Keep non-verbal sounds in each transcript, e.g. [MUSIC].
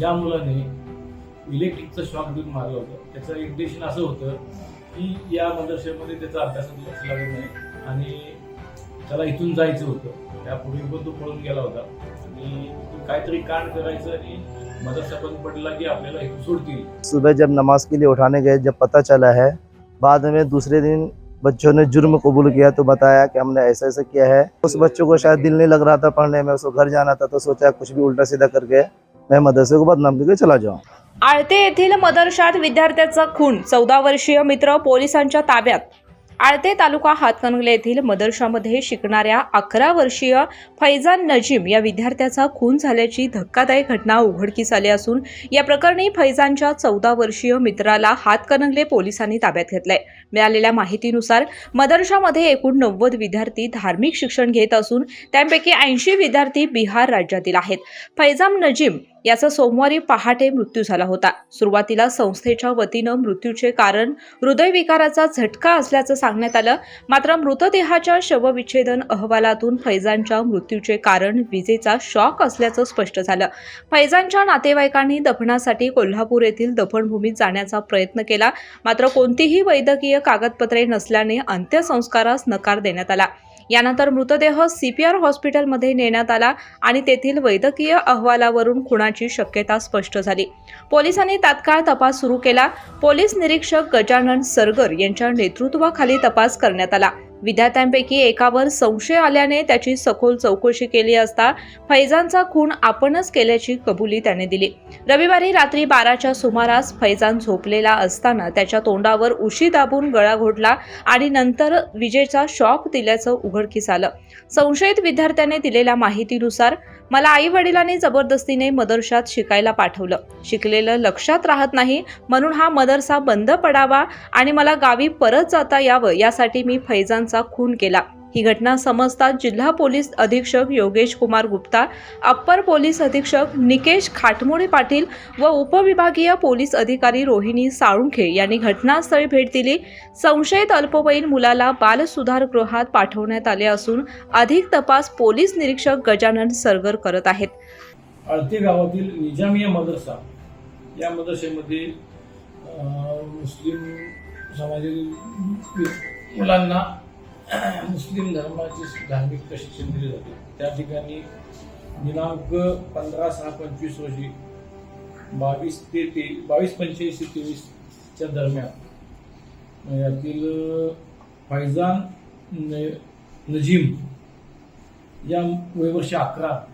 या मुलाने इलेक्ट्रिकचं शॉक देऊन मारलं होतं. त्याचं इंटेन्शन असं होतं की या मदरसेमध्ये त्याचा अभ्यासात लक्ष लागत नाही आणि त्याला इथून जायचं होतं. त्यापूर्वी पण तो पळून गेला होता. आणि काहीतरी कांड करायचं आणि मदरसा बंद पडला की आपल्याला इथून सोडतील. सुबह जब नमाज के लिए उठाने गए जब पता चला है बाद में दूसरे दिन बच्चों ने जुर्म कबूल किया तो बताया कि हमने ऐसा ऐसा किया है। उस बच्चों को शायद दिल नहीं लग रहा था पढ़ने में उसको घर जाना था तो सोचा कुछ भी उल्टा सीधा करके मैं मदरसे को बदनाम करके चला जाऊँ। आळते येथील मदरशात विद्यार्थ्याचा खून चौदा वर्षीय मित्र पोलिसांच्या ताब्यात. आळते तालुका हातकणंगले येथील मदरशामध्ये शिकणाऱ्या अकरा वर्षीय फैजान नजीम या विद्यार्थ्याचा खून झाल्याची धक्कादायक घटना उघडकीस आली असून या प्रकरणी फैजानच्या चौदा वर्षीय मित्राला हातकणंगले पोलिसांनी ताब्यात घेतलंय. मिळालेल्या माहितीनुसार मदरशामध्ये एकूण नव्वद विद्यार्थी धार्मिक शिक्षण घेत असून त्यांपैकी ऐंशी विद्यार्थी बिहार राज्यातील आहेत. फैजाम नजीम याचा सोमवारी पहाटे मृत्यू झाला होता. सुरुवातीला संस्थेच्या वतीनं मृत्यूचे कारण हृदयविकाराचा झटका असल्याचं सांगण्यात आलं. मात्र मृतदेहाच्या शवविच्छेदन अहवालातून फैजांच्या मृत्यूचे कारण विजेचा शॉक असल्याचं स्पष्ट झालं. फैजानच्या नातेवाईकांनी दफनासाठी कोल्हापूर येथील दफनभूमीत जाण्याचा प्रयत्न केला. मात्र कोणतीही वैद्यकीय कागदपत्रे नसल्याने अंत्यसंस्कारास नकार देण्यात आला. यानंतर मृतदेह सीपीआर हॉस्पिटलमध्ये नेण्यात आला आणि तेथील वैद्यकीय अहवालावरून खुणाची शक्यता स्पष्ट झाली. पोलिसांनी तात्काळ तपास सुरू केला. पोलीस निरीक्षक गजानन सरगर यांच्या नेतृत्वाखाली तपास करण्यात आला. विद्यार्थ्यांपैकी एकावर संशय आल्याने त्याची सखोल चौकशी केली असता फैजानचा खून आपणच केल्याची कबुली त्याने दिली. रविवारी रात्री बाराच्या सुमारास फैजान झोपलेला असताना त्याच्या तोंडावर उशी दाबून गळा घोटला आणि नंतर विजेचा शॉक दिल्याचं उघडकीस आलं. संशयित विद्यार्थ्याने दिलेल्या माहितीनुसार मला आई वडिलांनी जबरदस्तीने मदरशात शिकायला पाठवलं. शिकलेलं लक्षात राहत नाही म्हणून हा मदरसा बंद पडावा आणि मला गावी परत जाता यावं यासाठी मी फैजांचा खून केला. ही घटना समजताच जिल्हा पोलीस अधीक्षक योगेश कुमार गुप्ता अप्पर पोलीस अधीक्षक निकेश खाटमोडे पाटील व उपविभागीय पोलीस अधिकारी रोहिणी साळुंखे यांनी घटनास्थळी भेट दिली. संशयित अल्पवयीन मुलाला बालसुधारगृहात पाठवण्यात आले असून अधिक तपास पोलीस निरीक्षक गजानन सरगर करत आहेत. आळते गावातील निजामिया मदरसा या मदरसेमध्ये मुस्लिम समाजातील मुलांना मुस्लिम धर्माचे धार्मिक प्रशिक्षण दिले जाते? त्या ठिकाणी दिनांक पंधरा सहा पंचवीस रोजी बावीस ते ते बावीस पंच्याऐंशी तेवीसच्या दरम्यान यातील फैजान न- नजीम या वयवर्ष अकरा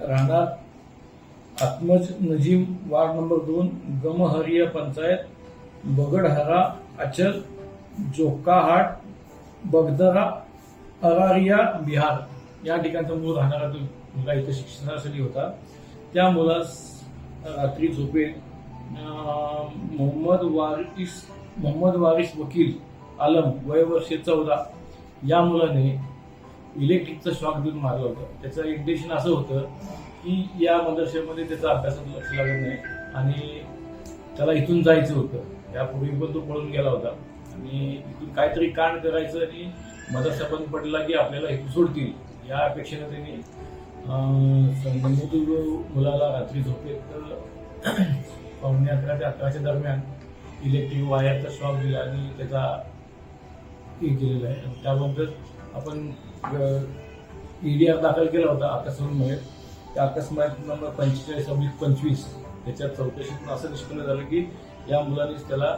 राहणार. आत्मज नजीम वार्ड नंबर दोन गमहरिया पंचायत बगडहरा अचल जोकाहाट बगदरा अरारिया बिहार या ठिकाणचा मूळ राहणारा तो मुलगा इथं शिक्षणासाठी होता त्या मुलास रात्री झोपेत मोहम्मद वारिस मोहम्मद वारिस वकील आलम वय वर्षे चौदा या मुलाने इलेक्ट्रिकचं शॉक देऊन मारलं होतं. त्याचं इंटेन्शन असं होतं की या मदरसेमध्ये त्याचा अभ्यासात लक्ष लागत नाही आणि त्याला इथून जायचं होतं. यापूर्वी पण तो पळून गेला होता. आणि इथून काहीतरी कांड करायचं आणि मदरसा बंद पडला की आपल्याला इथून सोडतील या अपेक्षेने त्यांनी अं, मुलाला रात्री झोपेत [CLEARS THROAT] पावणे अकरा ते अकराच्या दरम्यान इलेक्ट्रिक वायरचा शॉक दिला आणि त्याचा हे केलेलं आहे. त्याबद्दल आपण आर दाखल केला होता अकस्मातमुळे त्या अकस्मात नंबर पंचेचाळीस अब्लिक पंचवीस त्याच्यात चौकशीतून असं निष्पन्न झालं की या मुलानेच त्याला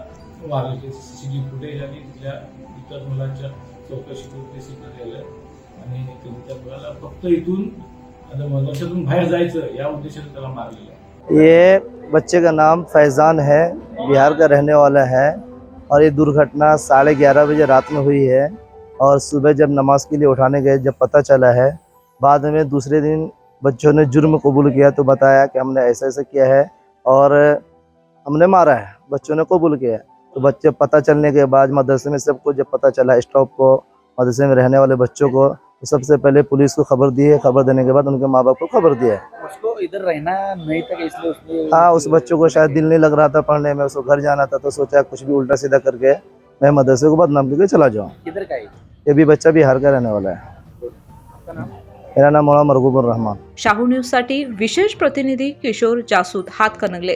मारले ते सी सी टी फुटेज आणि तिथल्या इतर मुलांच्या चौकशीतून ते सिग्नल झालं आणि त्या मुलाला फक्त इथून आता मदरशातून बाहेर जायचं या उद्देशाने त्याला मारलेलं आहे. ये बच्चे का नाम फैज़ान है बिहार का रहने वाला है और ये दुर्घटना साढ़े ग्यारह बजे रात में हुई है और सुबह जब नमाज के लिए उठाने गए जब पता चला है बाद में दूसरे दिन बच्चों ने जुर्म कबूल किया तो बताया कि हमने ऐसा ऐसा किया है और हमने मारा है बच्चों ने कबूल किया है। तो बच्चे पता चलने के बाद मदरसे में सबको जब पता चला स्टॉप को मदरसे में रहने वाले बच्चों को तो सबसे पहले पुलिस को खबर दी है। खबर देने के बाद उनके माँ बाप को खबर दिया है। उसको इधर रहना नहीं था इसलिए हाँ उस बच्चों को शायद दिल नहीं लग रहा था पढ़ने में उसको घर जाना था तो सोचा कुछ भी उल्टा सीधा करके मैं मदरसे को बदनाम करके चला जाऊँ। किधर का ये भी बच्चा बिहार का रहने वाला है। मेरा नाम मौलाना मरगूबर रहमान। शाहू न्यूजसाठी विशेष प्रतिनिधी किशोर जासूद हातकणंगले